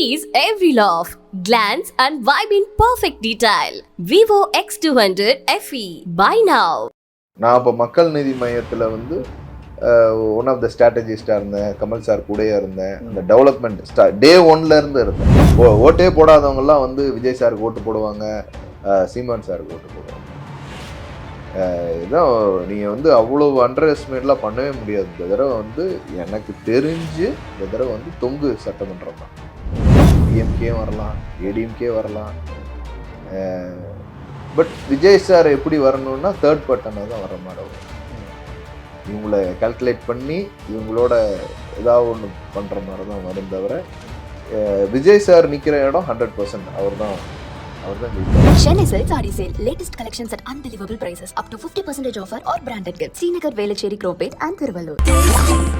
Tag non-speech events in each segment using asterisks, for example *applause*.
Seize every laugh, glance and vibe in perfect detail. Vivo X200 FE. Buy now. நான் இப்போ மக்கள் நீதி மையத்தில் வந்து ஒன் ஆஃப் த ஸ்ட்ராட்டஜிஸ்டாக இருந்தேன். கமல் சார் கூடயே இருந்தேன். அந்த டெவலப்மெண்ட் ஸ்டா டே ஒன்ல இருந்து இருந்தேன். ஓ- ஓட்டே போடாதவங்கலாம் வந்து விஜய் சாருக்கு ஓட்டு போடுவாங்க சீமான் சாருக்கு ஓட்டு போடுவாங்க. இதான் நீங்கள் வந்து அவ்வளோ அண்டர் எஸ்டிமேட்லாம் பண்ணவே முடியாது. இந்த தடவை வந்து எனக்கு தெரிஞ்சு இந்த தடவை வந்து தொங்கு சட்டமன்றம் தான். டிஎம்கே வரலாம் ஏடிஎம்கே வரலாம் பட் விஜய் சார் எப்படி வரணும்னா தேர்ட் பட்டனாக தான் வர மாதிரி வரும் இவங்கள கால்குலேட் பண்ணி இவங்களோட ஏதாவது ஒன்று பண்ணுற மாதிரி தான் வரும் தவிர விஜய் சார் நிற்கிற இடம் ஹண்ட்ரட் பர்சன்ட் அவர் தான் அவர் தான் ஜெயிப்பார். Chennai Silk Saree Sale. Latest collections at unbelievable prices. Up to 50% offer or branded gifts. Srinagar, Velachery, Cropate and Thiruvallur.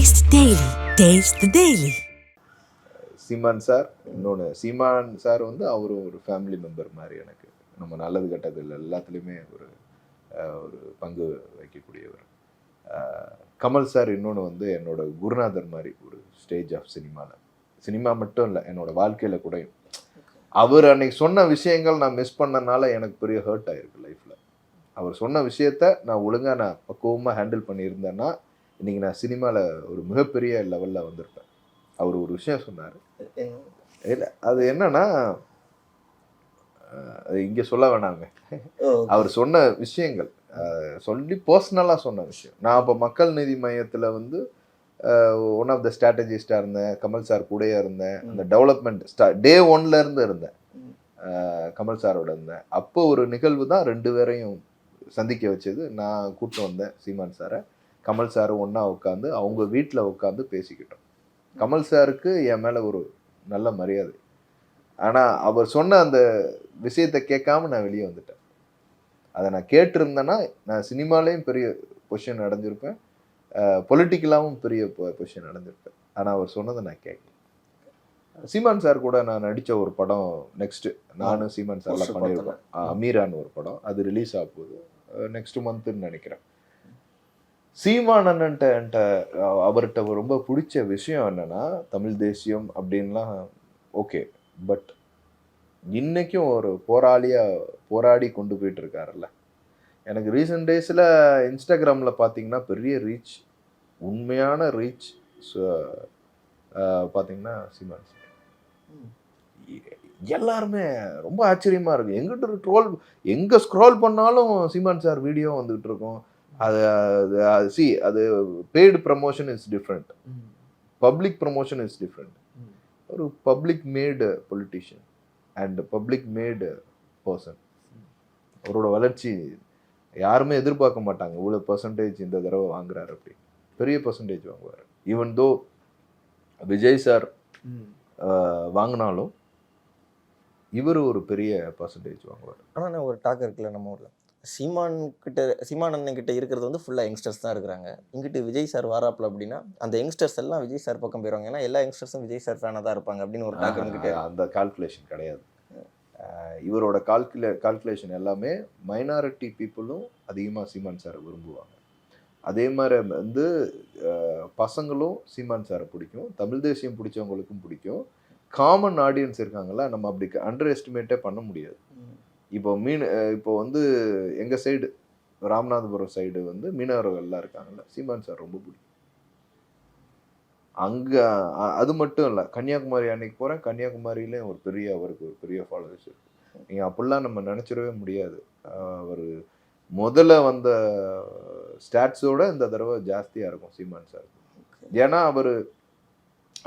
Taste daily taste daily Seeman sir இன்னொன்று சீமான் சார் வந்து அவர் ஒரு ஃபேமிலி மெம்பர் மாதிரி எனக்கு. நம்ம நல்லது கெட்டதில் எல்லாத்துலேயுமே ஒரு ஒரு பங்கு வைக்கக்கூடியவர். கமல் சார் இன்னொன்று வந்து என்னோட குருநாதர் மாதிரி ஒரு ஸ்டேஜ் ஆஃப் சினிமாவில் சினிமா மட்டும் இல்லை என்னோட வாழ்க்கையில் கூடயும். அவர் அன்னைக்கு சொன்ன விஷயங்கள் நான் மிஸ் பண்ணனால எனக்கு பெரிய ஹர்ட் ஆயிருக்கு லைஃப்பில் அவர் சொன்ன விஷயத்த நான் ஒழுங்காக நான் பக்குவமாக ஹேண்டில் பண்ணியிருந்தேன்னா இன்னைக்கு நான் சினிமாவில் ஒரு மிகப்பெரிய லெவலில் வந்திருப்பேன். அவர் ஒரு விஷயம் சொன்னார். இல்லை அது என்னன்னா அது இங்கே சொல்ல வேணாமே. அவர் சொன்ன விஷயங்கள் சொல்லி பர்சனலாக சொன்ன விஷயம். நான் இப்போ மக்கள் நீதி மையத்தில் வந்து ஒன் ஆஃப் த ஸ்ட்ராட்டஜிஸ்டாக இருந்தேன் கமல் சார் கூடயே இருந்தேன் அந்த டெவலப்மெண்ட் ஸ்டா டே ஒன்ல இருந்து இருந்தேன். கமல் சாரோட இருந்தேன். அப்போ ஒரு நிகழ்வு தான் ரெண்டு பேரையும் சந்திக்க வச்சது. நான் கூப்பிட்டு வந்தேன் சீமான் சாரை. கமல் சாரும் ஒன்றா உட்காந்து அவங்க வீட்டில் உட்காந்து பேசிக்கிட்டோம். கமல் சாருக்கு என் மேலே ஒரு நல்ல மரியாதை. ஆனால் அவர் சொன்ன அந்த விஷயத்தை கேட்காம நான் வெளியே வந்துட்டேன். அதை நான் கேட்டிருந்தேன்னா நான் சினிமாலேயும் பெரிய பொசிஷன் அடைஞ்சிருப்பேன். பொலிட்டிக்கலாகவும் பெரிய பொசிஷன் அடைஞ்சிருப்பேன். ஆனால் அவர் சொன்னதை நான் கேட்கல. சீமான் சார் கூட நான் நடித்த ஒரு படம் நெக்ஸ்ட் நானும் சீமான் சார்லாம் ஆ, அமீரான்னு ஒரு படம். அது ரிலீஸ் ஆக போகுது. நெக்ஸ்ட் மந்த்துன்னு நினைக்கிறேன். சீமான் அண்ணன்ட்ட என்கிட்ட அவர்கிட்ட ரொம்ப பிடிச்ச விஷயம் என்னன்னா தமிழ் தேசியம் அப்படின்லாம் ஓகே பட் இன்னைக்கும் ஒரு போராளியா போராடி கொண்டு போயிட்டு இருக்காருல்ல எனக்கு ரீசெண்ட் டேஸில் இன்ஸ்டாகிராமில் பார்த்தீங்கன்னா பெரிய ரீச் உண்மையான ரீச் பார்த்தீங்கன்னா சீமான் சார் எல்லாருமே ரொம்ப ஆச்சரியமாக இருக்கு. எங்கிட்ட ட்ரோல் எங்கே ஸ்க்ரோல் பண்ணாலும் சீமான் சார் வீடியோ வந்துகிட்டு இருக்கோம். அது சி அது paid promotion is different public promotion is different. ஒரு public made politician and public made person அவரோட வளர்ச்சி யாருமே எதிர்பார்க்க மாட்டாங்க. இவ்வளோ பர்சன்டேஜ் இந்த தடவை வாங்குறாரு அப்படி. பெரிய பர்சன்டேஜ் வாங்குவார். ஈவன் தோ விஜய் சார் வாங்கினாலும் இவர் ஒரு பெரிய பர்சன்டேஜ் வாங்குவார். ஆனால் ஒரு டாக் இருக்குல்ல நம்ம ஊரில். சீமான் கிட்ட சீமான் அண்ணன் கிட்ட இருக்கிறது வந்து ஃபுல்லாக யங்ஸ்டர்ஸ் தான் இருக்கிறாங்க. இங்கிட்டு விஜய் சார் வாராப்பில் அப்படின்னா அந்த யங்ஸ்டர்ஸ் எல்லாம் விஜய் சார் பக்கம் போயிடுவாங்க ஏன்னா எல்லா யங்ஸ்டர்ஸும் விஜய் சார் ஃபேனாக தான் இருப்பாங்க அப்படின்னு ஒரு டாக் கிட்டே அந்த கால்குலேஷன் கிடையாது. இவரோட கால்குலே கால்குலேஷன் எல்லாமே மைனாரிட்டி பீப்புளும் அதிகமாக சீமான் சாரை விரும்புவாங்க. அதே மாதிரி வந்து பசங்களும் சீமான் சாரை பிடிக்கும். தமிழ் தேசியம் பிடிச்சவங்களுக்கும் பிடிக்கும். காமன் ஆடியன்ஸ் இருக்காங்களா நம்ம அப்படி அண்டர் எஸ்டிமேட்டே பண்ண முடியாது. இப்போ மீன் இப்போ வந்து எங்கள் சைடு ராமநாதபுரம் சைடு வந்து மீனவர்கள்லாம் இருக்காங்கல்ல சீமான் சார் ரொம்ப பிடிக்கும். அங்கே அது மட்டும் இல்லை கன்னியாகுமரி அன்னைக்கு போகிறேன் கன்னியாகுமரியிலேயும் ஒரு பெரிய அவருக்கு ஒரு பெரிய ஃபாலோவர்ஸ் இருக்கு. நீங்கள் அப்படிலாம் நம்ம நினச்சிடவே முடியாது. அவர் முதல்ல வந்த ஸ்டாட்ஸோட இந்த தடவை ஜாஸ்தியாக இருக்கும் சீமான் சார். ஏன்னா அவர்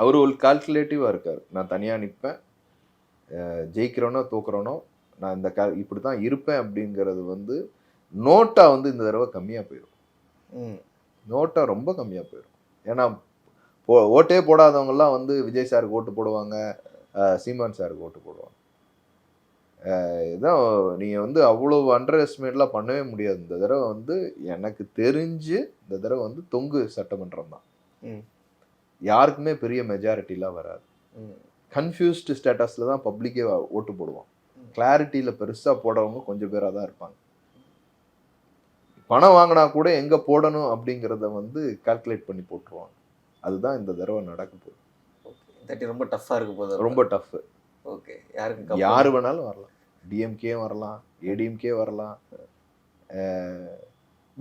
அவர் ஒரு கால்குலேட்டிவாக இருக்கார். நான் தனியாக நிற்பேன் ஜெயிக்கிறோனோ தோக்குறோனோ நான் இந்த கா இப்படி தான் இருப்பேன் அப்படிங்கிறது வந்து நோட்டா வந்து இந்த தடவை கம்மியாக போயிடும் நோட்டா ரொம்ப கம்மியாக போயிடும் ஏன்னா போ ஓட்டே போடாதவங்கெல்லாம் வந்து விஜய் சாருக்கு ஓட்டு போடுவாங்க சீமான் சாருக்கு ஓட்டு போடுவாங்க. இதான் நீங்கள் வந்து அவ்வளோ அண்டர் எஸ்டிமேட்லாம் பண்ணவே முடியாது. இந்த தடவை வந்து எனக்கு தெரிஞ்சு இந்த தடவை வந்து தொங்கு சட்டமன்றம் தான். யாருக்குமே பெரிய மெஜாரிட்டிலாம் வராது. கன்ஃபியூஸ்டு ஸ்டேட்டஸில் தான் பப்ளிக்கே ஓட்டு போடுவோம் கிளாரிட்டியில் பெருசாக போடுறவங்க கொஞ்சம் பேராக தான் இருப்பாங்க. பணம் வாங்கினா கூட எங்கே போடணும் அப்படிங்கிறத வந்து கால்குலேட் பண்ணி போட்டுருவாங்க. அதுதான் இந்த தடவை நடக்க போகுது. தேர்ட்டி ரொம்ப டஃப்பாக இருக்க போகுது ரொம்ப டஃப் ஓகே யாருக்கு? யார் வேணாலும் வரலாம். டிஎம்கே வரலாம். ஏடிஎம்கே வரலாம்.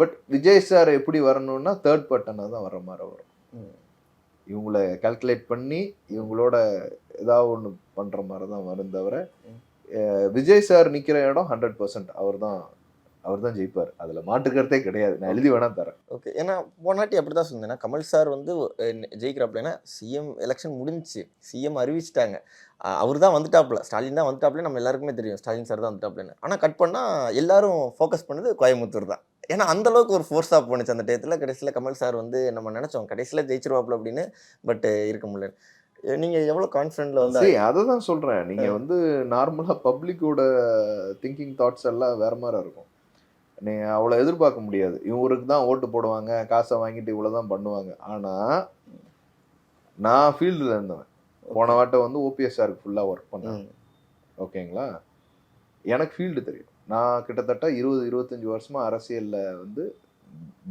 பட் விஜய் சார் எப்படி வரணும்னா தேர்ட் பட்டனாக தான் வர மாதிரி வரும். இவங்கள கால்குலேட் பண்ணி இவங்களோட ஏதாவது ஒன்று பண்ணுற மாதிரி தான் வரும் தவிர விஜய் சார் நிற்கிற இடம் ஹண்ட்ரட் பர்சன்ட் அவர் தான் அவர் தான் ஜெயிப்பார். அதில் மாற்றுக்கிறதே கிடையாது. நான் எழுதி வேணா தரேன். ஓகே ஏன்னா போனாட்டி அப்படி தான் சொன்னேன் கமல் சார் வந்து அஹ், ஜெயிக்கிறாப்லனா சிஎம் எலெக்ஷன் முடிஞ்சுச்சு. சிஎம் அறிவிச்சிட்டாங்க. அவர் தான் வந்துட்டாப்ல ஸ்டாலின் தான் வந்துட்டாப்ல நம்ம எல்லாருக்குமே தெரியும். ஸ்டாலின் சார் தான் வந்துட்டாப்லன்னு ஆனால் கட் பண்ணால் எல்லாரும் ஃபோக்கஸ் பண்ணது கோயம்புத்தூர் தான். ஏன்னா அந்த அளவுக்கு ஒரு ஃபோர்ஸாக போணுச்சு அந்த டயத்தில். கடைசியில் கமல் சார் வந்து நம்ம நினச்சோம் கடைசியில் ஜெயிச்சிருவாப்ல அப்படின்னு பட் இருக்க முடியல. நீங்கள் எவ்வளோ கான்ஃபிடென்ட்ல வந்து அதை தான் சொல்கிறேன் நீங்கள் வந்து நார்மலாக பப்ளிக்கோட திங்கிங் தாட்ஸ் எல்லாம் வேற மாதிரி இருக்கும். நீங்கள் அவ்வளோ எதிர்பார்க்க முடியாது. இவருக்கு தான் ஓட்டு போடுவாங்க காசை வாங்கிட்டு இவ்வளோ தான் பண்ணுவாங்க. ஆனால் நான் ஃபீல்டில் இருந்தவன். போன வாட்டம் வந்து ஓபிஎஸ் சாருக்கு ஃபுல்லாக ஒர்க் பண்ணேன். ஓகேங்களா? எனக்கு ஃபீல்டு தெரியும். நான் கிட்டத்தட்ட இருபது இருபத்தஞ்சி வருஷமாக அரசியலில் வந்து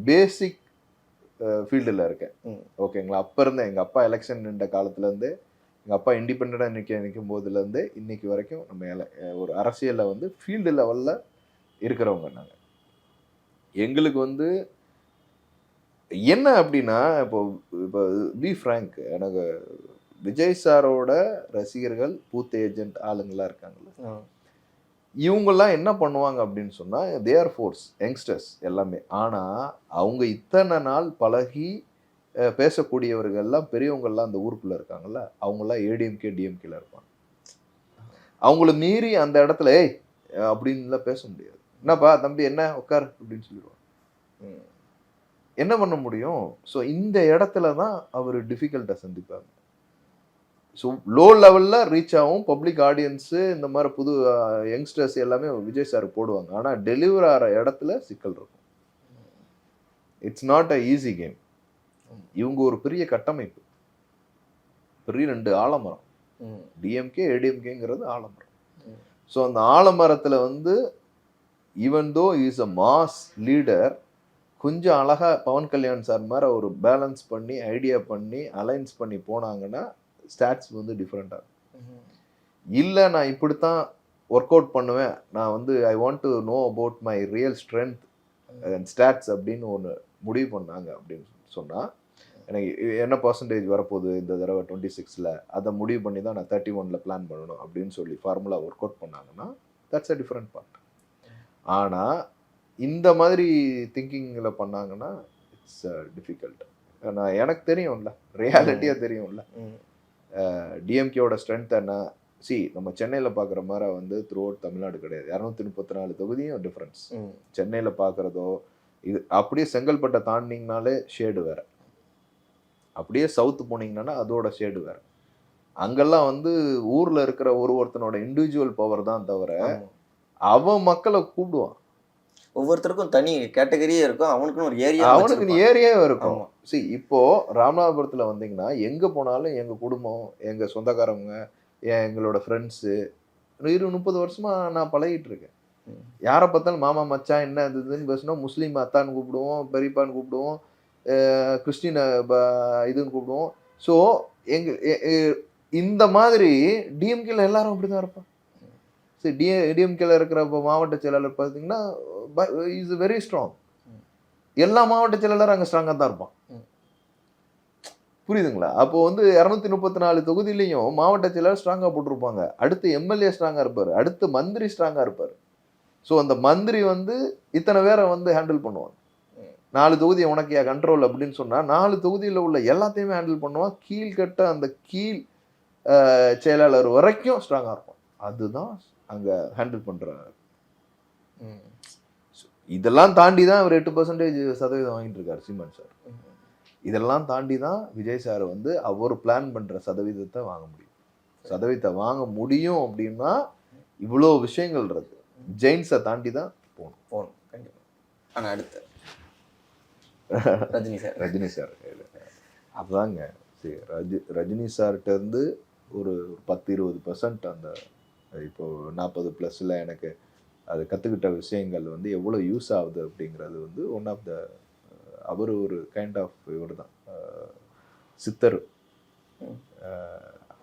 பேசிக் ஃபீல்டில் இருக்கேன். ஓகேங்களா அப்போ இருந்தே எங்கள் அப்பா எலெக்ஷன் நின்ற காலத்துலேருந்தே எங்கள் அப்பா இண்டிபெண்ட்டாக நிற்க நிற்கும் போதுலேருந்தே இன்னைக்கு வரைக்கும் நம்ம ஒரு அரசியலில் வந்து ஃபீல்டு லெவலில் இருக்கிறவங்க நாங்கள் எங்களுக்கு வந்து என்ன அப்படின்னா இப்போ இப்போ பி ஃப்ரேங்க் எனக்கு விஜய் சாரோட ரசிகர்கள் பூத் ஏஜென்ட் ஆளுங்களாம் இருக்காங்கல்ல. ம், இவங்கெல்லாம் என்ன பண்ணுவாங்க அப்படின்னு சொன்னால் தேர் ஃபோர்ஸ் யங்ஸ்டர்ஸ் எல்லாமே. ஆனால் அவங்க இத்தனை நாள் பழகி பேசக்கூடியவர்கள்லாம் பெரியவங்கள்லாம் அந்த ஊருக்குள்ளே இருக்காங்கல்ல அவங்களாம் ஏடிஎம்கே டிஎம்கேல இருப்பாங்க. அவங்கள மீறி அந்த இடத்துல ஏய் அப்படின்லாம் பேச முடியாது. என்னப்பா தம்பி என்ன? உட்கார் அப்படின்னு சொல்லிடுவாங்க. என்ன பண்ண முடியும்? ஸோ இந்த இடத்துல தான் அவர் டிஃபிகல்ட்டை சந்திப்பாங்க. ஸோ லோ லெவலில் ரீச் ஆகும் பப்ளிக் ஆடியன்ஸு இந்த மாதிரி புது யங்ஸ்டர்ஸ் எல்லாமே விஜய் சார் போடுவாங்க. ஆனால் டெலிவர் ஆகிற இடத்துல சிக்கல் இருக்கும். It's not a easy game இவங்க ஒரு பெரிய கட்டமைப்பு. பெரிய ரெண்டு ஆலமரம். டிஎம்கே ஏடிஎம்கேங்கிறது ஆலமரம். ஸோ அந்த ஆலமரத்தில் வந்து even though is a mass leader கொஞ்சம் அழகா பவன் கல்யாண் சார் மாதிரி ஒரு பேலன்ஸ் பண்ணி ஐடியா பண்ணி அலைன்ஸ் பண்ணி போனாங்கன்னா ஸ்டாட்ஸ் வந்து டிஃப்ரெண்ட்டாக ம். இல்லை நான் இப்படித்தான் ஒர்க் அவுட் பண்ணுவேன். நான் வந்து I want to know about my real strength and stats அப்படின்னு ஒன்று முடிவு பண்ணாங்க அப்படின்னு சொன்னால் எனக்கு என்ன பர்சன்டேஜ் வரப்போகுது இந்த தடவை டுவெண்ட்டி சிக்ஸில் அதை முடிவு பண்ணி தான் நான் தேர்ட்டி ஒனில் பிளான் பண்ணணும் அப்படின்னு சொல்லி ஃபார்முலா ஒர்க் அவுட் பண்ணாங்கன்னா தட்ஸ் அ டிஃப்ரெண்ட் பார்ட் ஆனால் இந்த மாதிரி திங்கிங்கில் பண்ணாங்கன்னா இட்ஸ் டிஃபிகல்ட் நான் எனக்கு தெரியும்ல. ரியாலிட்டியாக தெரியும்ல. ம். டிஎம்கேவோட ஸ்ட்ரென்த் என்ன சி நம்ம சென்னையில் பார்க்குற மாதிரி வந்து த்ரூ அவுட் தமிழ்நாடு கிடையாது. இரநூத்தி முப்பத்தி நாலு தொகுதியும் டிஃப்ரென்ஸ். சென்னையில் பார்க்குறதோ இது அப்படியே செங்கல்பட்டை தாண்டிங்கனாலே ஷேடு வேற. அப்படியே சவுத்து போனீங்கன்னா அதோட ஷேடு வேற. அங்கெல்லாம் வந்து ஊரில் இருக்கிற ஒரு ஒருத்தனோட இண்டிவிஜுவல் பவர் தான் தவிர. அவன் மக்களை கூப்பிடுவான். ஒவ்வொருத்தருக்கும் தனி கேட்டகரியே இருக்கும் அவனுக்குன்னு ஒரு ஏரியா அவனுக்கு ஏரியாவே இருக்கும். ஆமா. சி இப்போ ராமநாதபுரத்தில் வந்தீங்கன்னா எங்கே போனாலும் எங்கள் குடும்பம் எங்கள் சொந்தக்காரவங்க என் எங்களோட ஃப்ரெண்ட்ஸு இரு முப்பது வருஷமா நான் பழகிட்டு இருக்கேன். யாரை பார்த்தாலும் மாமா மச்சான் என்ன இது இதுன்னு பேசினா முஸ்லீம் அத்தான்னு கூப்பிடுவோம் பெரியப்பான்னு கூப்பிடுவோம் கிறிஸ்டின் இதுன்னு கூப்பிடுவோம். ஸோ எங்க இந்த மாதிரி டிஎம்கேல எல்லாரும் அப்படி தான் இருப்பான் சரி டிஎ டிஎம்கேல இருக்கிற இப்போ மாவட்ட செயலாளர் பார்த்தீங்கன்னா இஸ் வெரி ஸ்ட்ராங் எல்லா மாவட்ட செயலாளரும் அங்கே ஸ்ட்ராங்காக தான் இருப்பான். புரியுதுங்களா? அப்போ வந்து இரநூத்தி முப்பத்தி நாலு தொகுதியிலையும் மாவட்ட செயலாளர் ஸ்ட்ராங்காக போட்டிருப்பாங்க. அடுத்து எம்எல்ஏ ஸ்ட்ராங்காக இருப்பார். அடுத்து மந்திரி ஸ்ட்ராங்காக இருப்பார். ஸோ அந்த மந்திரி வந்து இத்தனை பேரை வந்து ஹேண்டில் பண்ணுவாங்க நாலு தொகுதி உனக்கு கண்ட்ரோல் அப்படின்னு சொன்னால் நாலு தொகுதியில் உள்ள எல்லாத்தையுமே ஹேண்டில் பண்ணுவான். கீழ்கட்ட அந்த கீழ் செயலாளர் வரைக்கும் ஸ்ட்ராங்காக இருப்பான். அதுதான் அங்கே ஹேண்டில் பண்ணுறாங்க ம். இதெல்லாம் தாண்டி தான் அவர் எட்டு பர்சன்டேஜ் சதவீதம் வாங்கிட்டு இருக்காரு சீமான் சார். இதெல்லாம் தாண்டி தான் விஜய் சார் வந்து அவர் பிளான் பண்ணுற சதவீதத்தை வாங்க முடியும். சதவீதத்தை வாங்க முடியும் அப்படின்னா இவ்வளோ விஷயங்கள் இருக்கு. ஜெயின்ஸை தாண்டி தான் போகணும். போகணும். கண்டிப்பா. ஆனா அடுத்து. ரஜினி சார். ரஜினி சார். அதுதாங்க சரி ரஜி ரஜினி சார்கிட்ட இருந்து ஒரு பத்து இருபது பர்சன்ட் அந்த இப்போ நாற்பது ப்ளஸில் எனக்கு அது கற்றுக்கிட்ட விஷயங்கள் வந்து எவ்வளோ யூஸ் ஆகுது அப்படிங்கிறது வந்து ஒன் ஆஃப் த அவர் ஒரு கைண்ட் ஆஃப் இவர் தான். சித்தர்.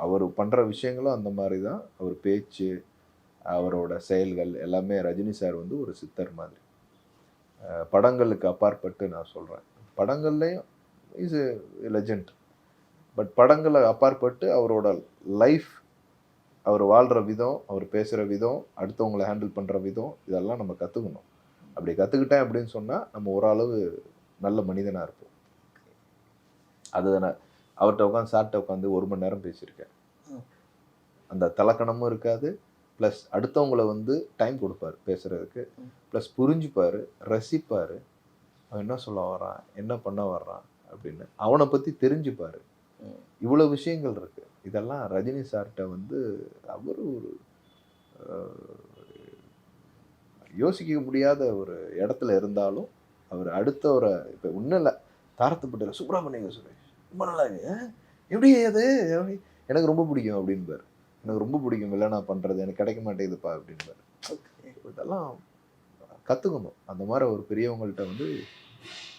அவர் பண்ணுற விஷயங்களும் அந்த மாதிரி தான். அவர் பேச்சு அவரோட செயல்கள் எல்லாமே ரஜினி சார் வந்து ஒரு சித்தர் மாதிரி. படங்களுக்கு அப்பாற்பட்டு நான் சொல்கிறேன் படங்கள்லையும் இஸ் லெஜண்ட் பட் படங்களை அப்பாற்பட்டு அவரோட லைஃப் அவர் வாழ்கிற விதம் அவர் பேசுகிற விதம் அடுத்தவங்களை ஹேண்டில் பண்ணுற விதம் இதெல்லாம் நம்ம கற்றுக்கணும் அப்படி கற்றுக்கிட்டேன் அப்படின்னு சொன்னால் நம்ம ஓரளவு நல்ல மனிதனாக இருப்போம். அது நான் அவர்கிட்ட உட்காந்து சார்கிட்ட உட்காந்து ஒரு மணி நேரம் பேசியிருக்கேன். அந்த தலக்கணமும் இருக்காது. ப்ளஸ் அடுத்தவங்கள வந்து டைம் கொடுப்பார் பேசுகிறதுக்கு. ப்ளஸ் புரிஞ்சுப்பார் ரசிப்பார். அவன் என்ன சொல்ல வர்றான்? என்ன பண்ண வர்றான்? அப்படின்னு அவனை பற்றி தெரிஞ்சுப்பார். இவ்வளோ விஷயங்கள் இருக்கு. இதெல்லாம் ரஜினி சார்கிட்ட வந்து அவர் ஒரு யோசிக்க முடியாத ஒரு இடத்துல இருந்தாலும் அவர் அடுத்த ஒரு இப்போ ஒன்றும் இல்லை தாரத்துப்பட்ட சுப்பிரமணிய சுரேஷ். ரொம்ப நல்லா? எப்படி அது? எனக்கு ரொம்ப பிடிக்கும் அப்படின்பார். எனக்கு ரொம்ப பிடிக்கும். இல்லை நான் பண்ணுறது எனக்கு கிடைக்க மாட்டேங்குதுப்பா அப்படின்பார். இதெல்லாம் கற்றுக்கணும் அந்த மாதிரி ஒரு பெரியவங்கள்ட்ட வந்து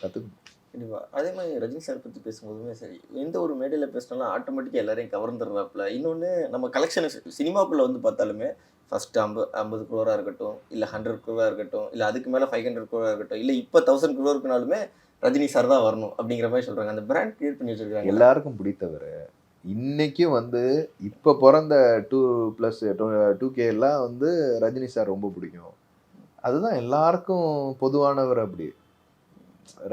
கற்றுக்கணும் கண்டிப்பாக அதே மாதிரி ரஜினி சார் பற்றி பேசும்போதுமே சரி எந்த ஒரு மேடையில் பேசினாலும் ஆட்டோமேட்டிக்காக எல்லாரையும் கவர்ந்துடுறாப்புல இன்னொன்று நம்ம கலெக்ஷன் சினிமாக்குள்ளே வந்து பார்த்தாலுமே ஃபர்ஸ்ட் ஐம்பது ஐம்பது குரோராக இருக்கட்டும் இல்லை ஹண்ட்ரட் குரோராக இருக்கட்டும் இல்லை அதுக்கு மேலே ஃபைவ் ஹண்ட்ரட் குரோராக இருக்கட்டும் இல்லை இப்போ தௌசண்ட் குரோருக்குனாலுமே ரஜினி சார் தான் வரணும் அப்படிங்கிற மாதிரி சொல்கிறாங்க அந்த பிராண்ட் க்ரியேட் பண்ணி வச்சிருக்காங்க. எல்லாருக்கும் பிடித்தவர். இன்றைக்கும் வந்து இப்போ பிறந்த டூ ப்ளஸ் டூ கே எல்லாம் வந்து ரஜினி சார் ரொம்ப பிடிக்கும். அதுதான் எல்லாருக்கும் பொதுவானவர் அப்படி.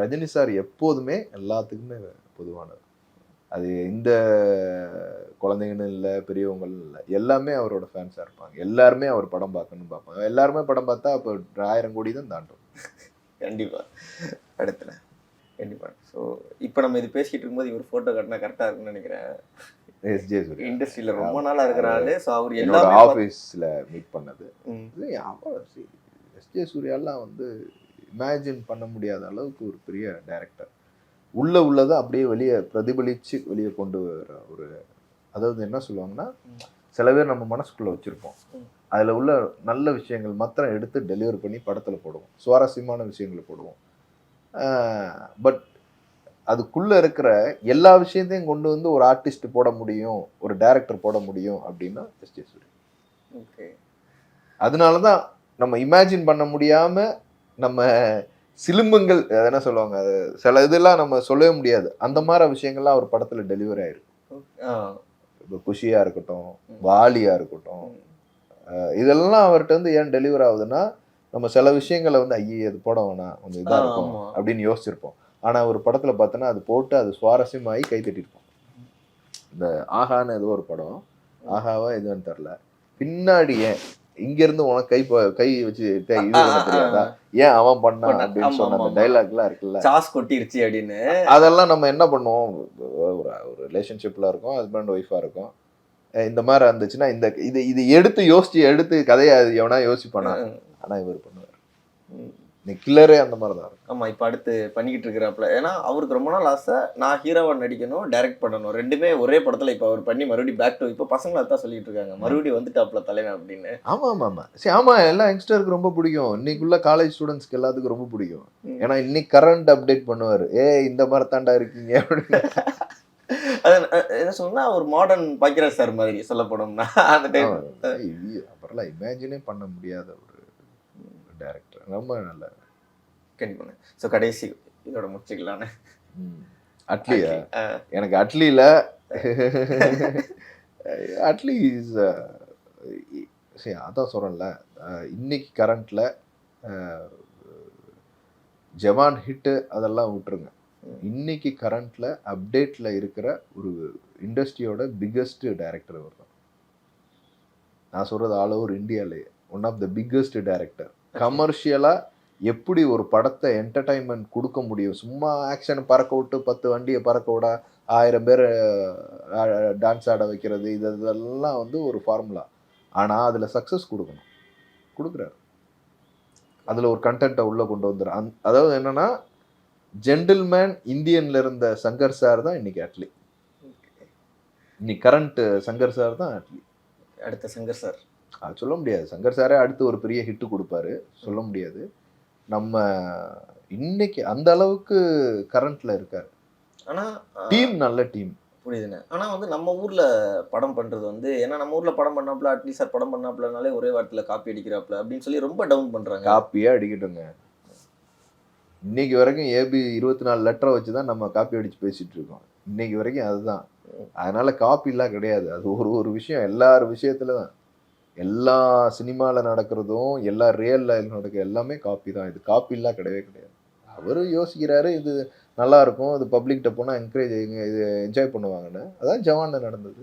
ரஜினி சார் எப்போதுமே எல்லாத்துக்குமே பொதுவானவர். அது இந்த குழந்தைங்கன்னு இல்லை பெரியவங்கன்னு இல்லை. எல்லாமே அவரோட ஃபேன்ஸாக இருப்பாங்க. எல்லாருமே அவர் படம் பார்க்கணும்னு பார்ப்பாங்க. எல்லாருமே படம் பார்த்தா அப்போ ஆயிரம் கோடி தான் தாண்டும். கண்டிப்பா. அடுத்துல கண்டிப்பா. ஸோ இப்போ நம்ம இது பேசிக்கிட்டு இருக்கும்போது இவர் ஃபோட்டோ காட்டினா கரெக்டாக இருக்கும்னு நினைக்கிறேன். எஸ்ஜே சூர்யா. இண்டஸ்ட்ரியில ரொம்ப நாளா இருக்கிற ஆளு. ஸோ அவர் என்னோட ஆஃபீஸில் மீட் பண்ணது. ம். எஸ்ஜே சூர்யாலாம் வந்து இமேஜின் பண்ண முடியாத அளவுக்கு ஒரு பெரிய டைரக்டர் உள்ள உள்ளதை அப்படியே வெளியே பிரதிபலிச்சு வெளியே கொண்டு வர ஒரு அதாவது என்ன சொல்லுவாங்கன்னா சில பேர் நம்ம மனசுக்குள்ள வச்சிருப்போம். அதுல உள்ள நல்ல விஷயங்கள் மாத்திரம் எடுத்து டெலிவர் பண்ணி படத்துல போடுவோம். சுவாரஸ்யமான விஷயங்களை போடுவோம். பட் அதுக்குள்ள இருக்கிற எல்லா விஷயத்தையும் கொண்டு வந்து ஒரு ஆர்டிஸ்ட் போட முடியும் ஒரு டைரக்டர் போட முடியும் அப்படின்னா எஸ்ஜே சூர்யா ஓகே அதனால தான் நம்ம இமேஜின் பண்ண முடியாம நம்ம சிலும்புங்கள் என்ன சொல்லுவாங்க அது சில இதெல்லாம் நம்ம சொல்லவே முடியாது. அந்த மாதிரி விஷயங்கள்லாம் ஒரு படத்துல டெலிவரி ஆயிருக்கு. இப்போ குஷியா இருக்கட்டும் வாலியா இருக்கட்டும் இதெல்லாம் அவர்கிட்ட வந்து ஏன் டெலிவர் ஆகுதுன்னா நம்ம சில விஷயங்களை வந்து ஐயே அது போட வேணாம் கொஞ்சம் இதா ஆ, இருக்கும். அப்படின்னு யோசிச்சிருப்போம். ஆனா ஒரு படத்துல பார்த்தோன்னா அது போட்டு அது சுவாரஸ்யமாகி கை தட்டிருப்போம் இந்த ஆஹான்னு ஏதோ ஒரு படம். ஆஹாவா எதுவும் தெரில பின்னாடி ஏன் இங்க இருந்து உனக்கு கை கை வச்சு தெரியாதா? ஏன் அவன் பண்ணான் பண்ண- அப்படின்னு சொன்ன அந்த. டைலாக்லாம் இருக்குல்ல. சாஸ் கொட்டிருச்சு அப்படின்னு. அதெல்லாம் நம்ம என்ன பண்ணுவோம்? ஒரு ரிலேஷன்ஷிப்ல இருக்கோம் ஹஸ்பண்ட் ஒய்ஃபா இருக்கும். இந்த மாதிரி இருந்துச்சுன்னா இந்த இது இது எடுத்து யோசிச்சு எடுத்து கதையை எவனா யோசிப்பானா? ஆனா இவர் பண்ணுவார். இந்த கில்லரே அந்த மாதிரி தான் இருக்கும் ஆமா இப்போ அடுத்து பண்ணிக்கிட்டு இருக்கிறாப்புல. ஏன்னா அவருக்கு ரொம்ப நாள் ஆசை நான் ஹீரோவா நடிக்கணும் டைரக்ட் பண்ணணும். ரெண்டுமே ஒரே படத்துல இப்போ அவர் பண்ணி மறுபடியும் பேக் டு இப்போ பசங்களை அதான் சொல்லிட்டு இருக்காங்க. மறுபடியும் வந்துட்டாப்ல தலைவன் அப்படின்னு. ஆமா ஆமா ஆமா. சரி ஆமா எல்லா யங்ஸ்டருக்கு ரொம்ப பிடிக்கும். இன்னைக்குள்ள காலேஜ் ஸ்டூடெண்ட்ஸ்க்கு எல்லாத்துக்கும் ரொம்ப பிடிக்கும். ஏன்னா இன்னைக்கு கரண்ட் அப்டேட் பண்ணுவாரு. ஏ இந்த மாதிரி தாண்டா இருக்கீங்க. அப்படின்னு. அது என்ன சொன்னா ஒரு மாடர்ன் பாக்கியராஜ் சார் மாதிரி சொல்ல போனோம்னா அந்த டைம் அப்புறம்லாம் இமேஜினே பண்ண முடியாத ஒரு டைரக்டர் ரொம்ப நல்ல. கண்டிப்பா ஸோ கடைசி இதோட முடிச்சுக்கலான்னு. அட்லியா? எனக்கு அட்லியில் அட்லி இஸ் சரி அதான் சொல்கிறேன்ல இன்னைக்கு கரண்ட்டில் ஜவான் ஹிட்டு அதெல்லாம் விட்டுருங்க. இன்னைக்கு கரண்ட்டில் அப்டேட்டில் இருக்கிற ஒரு இண்டஸ்ட்ரியோட பிக்கஸ்ட் டைரக்டர் அவர் தான் நான் சொல்கிறது ஆல் ஓவர் இந்தியாவிலேயே one of the biggest director கமர்ஷியலாக எப்படி ஒரு படத்தை என்டர்டைன்மெண்ட் கொடுக்க முடியும்? சும்மா ஆக்ஷன் பறக்க விட்டு பத்து வண்டியை பறக்க விட ஆயிரம் பேர் டான்ஸ் ஆட வைக்கிறது இது இதெல்லாம் வந்து ஒரு ஃபார்முலா ஆனால் அதில் சக்ஸஸ் கொடுக்கணும். கொடுக்குறாரு. அதில் ஒரு கண்டென்ட்டை உள்ளே கொண்டு வந்துடுற அந் அதாவது என்னன்னா ஜென்டில்மேன் இந்தியன்ல இருந்த சங்கர் சார் தான் இன்னைக்கு அட்லி இன்னைக்கு கரண்ட் சங்கர் சார் தான் அட்லி அடுத்த சங்கர் சார் அது சொல்ல முடியாது. சங்கர் சாரே அடுத்து ஒரு பெரிய ஹிட்டு கொடுப்பாரு. சொல்ல முடியாது. நம்ம இன்னைக்கு அந்த அளவுக்கு கரண்ட்ல இருக்காரு. ஆனா டீம் நல்ல டீம் புரியுதுண்ணே ஆனா வந்து நம்ம ஊர்ல படம் பண்றது வந்து ஏன்னா நம்ம ஊர்ல படம் பண்ணாப்ல அட்லீஸ்ட் சார் படம் பண்ணாப்லனாலே ஒரே வாரத்துல காப்பி அடிக்கிறாப்ல அப்படின்னு சொல்லி ரொம்ப டவுன் பண்றாங்க. காப்பியே அடிக்கட்டுங்க. இன்னைக்கு வரைக்கும் ஏபி இருபத்தி நாலு லெட்டரை வச்சு தான் நம்ம காப்பி அடிச்சு பேசிட்டு இருக்கோம். இன்னைக்கு வரைக்கும் அதுதான். அதனால காப்பிலாம் கிடையாது. அது ஒரு ஒரு விஷயம். எல்லார் விஷயத்துல தான் எல்லா சினிமாவில் நடக்கிறதும் எல்லா ரியல் லைஃப் நடக்கிற எல்லாமே காப்பி தான். இது காப்பிலாம் கிடையவே கிடையாது. அவரும் யோசிக்கிறாரு இது நல்லா இருக்கும் இது பப்ளிக்கிட்ட போனால் என்கரேஜ் இது என்ஜாய் பண்ணுவாங்கன்னு. அதான் ஜவானில் நடந்தது.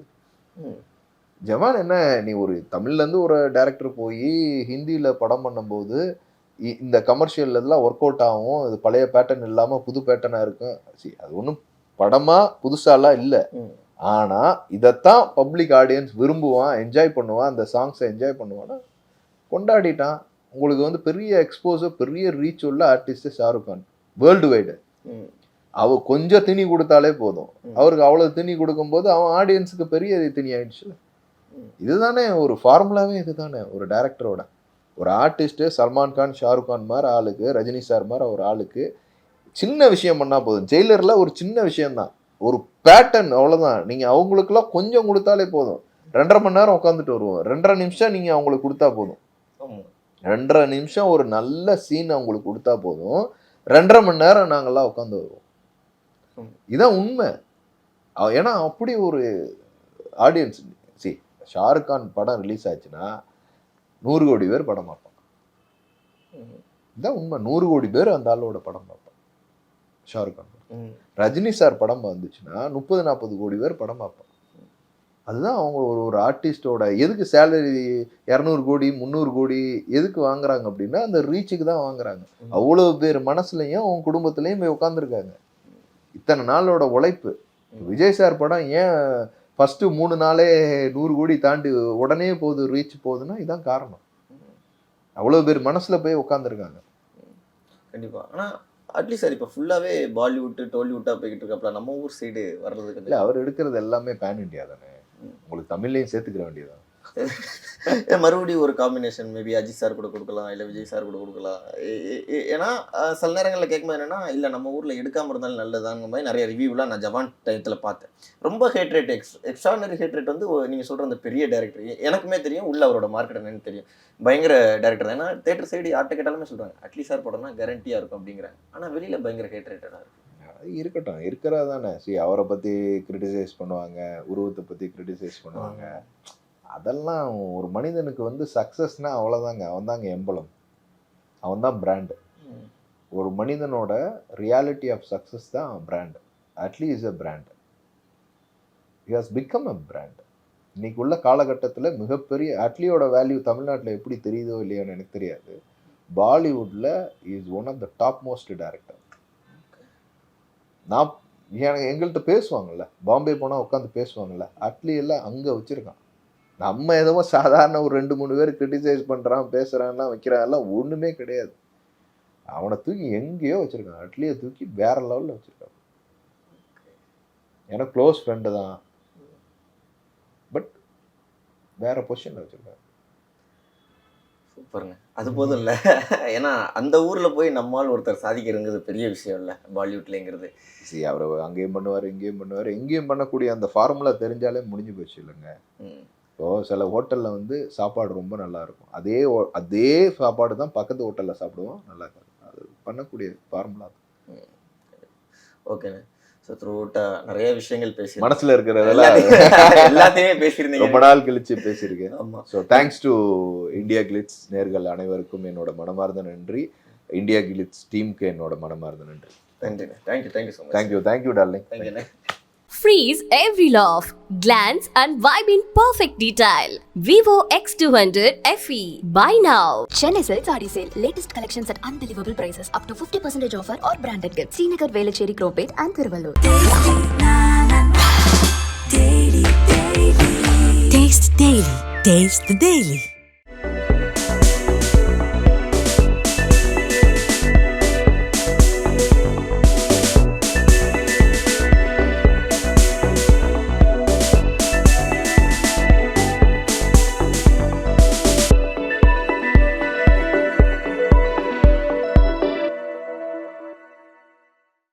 ஜவான் என்ன நீ ஒரு தமிழ்லேருந்து ஒரு டேரக்டர் போய் ஹிந்தியில் படம் பண்ணும்போது இ- இந்த கமர்ஷியல் இதெல்லாம் ஒர்க் அவுட் ஆகும். இது பழைய பேட்டர்ன் இல்லாமல் புது பேட்டர்னாக இருக்கும். சரி அது ஒன்றும் படமாக புதுசாலாம் இல்லை. ஆனால் இதைத்தான் பப்ளிக் ஆடியன்ஸ் விரும்புவான் என்ஜாய் பண்ணுவான் அந்த சாங்ஸை என்ஜாய் பண்ணுவான்னா கொண்டாடிட்டான். உங்களுக்கு வந்து பெரிய எக்ஸ்போஸர் பெரிய ரீச் உள்ள artist Shah Rukh Khan. World wide. அவ கொஞ்சம் திணி கொடுத்தாலே போதும். அவருக்கு அவ்வளவு திணி கொடுக்கும்போது அவன் ஆடியன்ஸுக்கு பெரிய திணி ஆயிடுச்சு. இதுதானே ஒரு ஃபார்முலாவே இதுதானே ஒரு டேரக்டரோட ஒரு ஆர்டிஸ்ட் சல்மான் கான் ஷாருக் கான் மாதிரி ஆளுக்கு ரஜினி சார் மாதிரி ஒரு ஆளுக்கு சின்ன விஷயம் பண்ணா போதும். ஜெயிலர்ல ஒரு சின்ன விஷயம்தான். ஒரு பேட்டர்ன் அவ்வளவுதான். நீங்க அவங்களுக்குலாம் கொஞ்சம் கொடுத்தாலே போதும். ரெண்டரை மணி நேரம் உட்காந்துட்டு வருவோம். ரெண்டரை நிமிஷம் நீங்க அவங்களுக்கு கொடுத்தா போதும். ரெண்டரை நிமிஷம் ஒரு நல்ல சீன் அவங்களுக்கு கொடுத்தா போதும். ரெண்டரை மணி நேரம் நாங்கெல்லாம் உட்காந்து வருவோம். இதான் உண்மை. ஏன்னா அப்படி ஒரு ஆடியன்ஸ் சி ஷாருக் கான் படம் ரிலீஸ் ஆச்சுன்னா நூறு கோடி பேர் படம் பார்ப்பான். இதான் உண்மை. நூறு கோடி பேர் அந்த ஆளோட படம் பார்ப்பான் ஷாருக் கான். ரஜினி சார் படம் வந்துச்சுன்னா முப்பது நாற்பது கோடி பேர் படம் பார்ப்பான் அதுதான் அவங்க ஒரு ஒரு ஆர்டிஸ்டோட எதுக்கு சேலரி இரநூறு கோடி முந்நூறு கோடி எதுக்கு வாங்குறாங்க அப்படின்னா அந்த ரீச்சுக்கு தான் வாங்குறாங்க. அவ்வளோ பேர் மனசுலையும் அவங்க குடும்பத்துலேயும் போய் உட்காந்துருக்காங்க இத்தனை நாளோட உழைப்பு. விஜய் சார் படம் ஏன் ஃபஸ்ட்டு மூணு நாளே நூறு கோடி தாண்டி உடனே போகுது ரீச் போகுதுன்னா இதுதான் காரணம். அவ்வளோ பேர் மனசில் போய் உட்காந்துருக்காங்க கண்டிப்பாக ஆனால் அட்லீஸ்ட் சார் இப்போ ஃபுல்லாவே பாலிவுட் டோலிவுட்டா போய்கிட்டு இருக்காப்ல நம்ம ஊர் சைடு வர்றதுக்கு இல்லை அவர் எடுக்கிறது எல்லாமே பேன் இண்டியா தானே. உங்களுக்கு தமிழ்லையும் சேர்த்துக்கிற வேண்டியதான் *laughs* மறுபடியும் ஒரு காம்பினேஷன் மேபி அஜித் சார் கூட கொடுக்கலாம் இல்லை விஜய் சார் கூட கொடுக்கலாம். ஏன்னா சில நேரங்களில் கேட்கும்போது என்னன்னா இல்லை நம்ம ஊரில் எடுக்காம இருந்தாலும் நல்லதாங்க மாதிரி நிறைய ரிவ்யூலாம் நான் ஜவான் டயத்தில் பார்த்தேன். ரொம்ப ஹேட் ரேட் எக்ஸ் எக்ஸ்ட்ரானரி ஹேட் ரேட் வந்து நீங்கள் சொல்கிற அந்த பெரிய டேரக்டர் எனக்குமே தெரியும் உள்ள அவரோட மார்க்கெட் என்னன்னு தெரியும். பயங்கர டேரக்டர் தான். ஏன்னா தேட்டர் சைடு யார்கிட்ட கேட்டாலுமே சொல்கிறாங்க அட்லீஸ்ட் சார் படம்னா கேரண்டியாக இருக்கும் அப்படிங்கிறாங்க. ஆனால் வெளியில் பயங்கர ஹேட் ரேட்டடாக இருக்கு. அது இருக்கட்டும் இருக்கிறதா தானே சி அவரை பற்றி கிரிட்டிசைஸ் பண்ணுவாங்க உருவத்தை பற்றி கிரிட்டிசைஸ் பண்ணுவாங்க. அதெல்லாம் ஒரு மனிதனுக்கு வந்து சக்ஸஸ்னா அவ்வளோதாங்க அவன் தாங்க எம்பலம் அவன் தான் பிராண்டு. ஒரு மனிதனோட ரியாலிட்டி ஆஃப் சக்ஸஸ் தான் brand Atlee is a brand has become a brand இன்னைக்கு உள்ள காலகட்டத்தில் மிகப்பெரிய அட்லியோட வேல்யூ தமிழ்நாட்டில் எப்படி தெரியுதோ இல்லையோன்னு எனக்கு தெரியாது. பாலிவுட்டில் is one of the top most director நான் எனக்கு எங்கள்கிட்ட பேசுவாங்கல்ல. பாம்பே போனால் உட்காந்து பேசுவாங்கல்ல. அட்லி எல்லாம் அங்கே வச்சுருக்கான். நம்ம ஏதோ சாதாரண ஒரு ரெண்டு மூணு பேர் கிரிட்டிசைஸ் பண்ணுறான் பேசுகிறான்லாம் வைக்கிறான் எல்லாம் ஒன்றுமே கிடையாது. அவனை தூக்கி எங்கேயோ வச்சுருக்கான். அட்லியை தூக்கி வேற லெவலில் வச்சுருக்கான். எனக்கு க்ளோஸ் ஃப்ரெண்டு தான். பட் வேற பொசிஷனில் வச்சுருக்கான். சூப்பருங்க. அது போதும் இல்லை ஏன்னா அந்த ஊரில் போய் நம்மால் ஒருத்தர் சாதிக்கிறங்கிறது பெரிய விஷயம் இல்லை பாலிவுட்லேங்கிறது. சரி அவர் அங்கேயும் பண்ணுவார் இங்கேயும் பண்ணுவார். எங்கேயும் பண்ணக்கூடிய அந்த ஃபார்முலா தெரிஞ்சாலே முடிஞ்சு போச்சு இல்லைங்க. ம் இப்போ சில ஹோட்டலில் வந்து சாப்பாடு ரொம்ப நல்லா இருக்கும். அதே அதே சாப்பாடு தான் பக்கத்து ஹோட்டலில் சாப்பிடுவோம். நல்லா இருக்காது. அது பண்ணக்கூடிய ஃபார்முலா ஓகேண்ணே ஸோ த்ரூட்டா நிறைய விஷயங்கள் பேசி மனசுல இருக்கிறதெல்லாம் எல்லாத்தையுமே பேசியிருந்தீங்க. ரொம்ப நாள் கழிச்சு பேசியிருக்கேன். ஆமா. So thanks to India glitz நேர்கள் அனைவருக்கும் என்னோட மனமார்ந்த நன்றி. இந்தியா கிளிட்ஸ் டீமுக்கு என்னோட மனமார்ந்த நன்றி. நன்றிண்ணே. Thank you thank you so much thank you thank you darling தேங்க்யூண்ணே Freeze every laugh, glance and vibe in perfect detail. Vivo X200 FE. Buy now. Chennai Silk Saree Sale. Latest collections at unbelievable prices. Up to 50% offer or branded gifts. Srinagar, Velachery, Cropate and Thiruvallur. Taste Daily. Taste the Daily.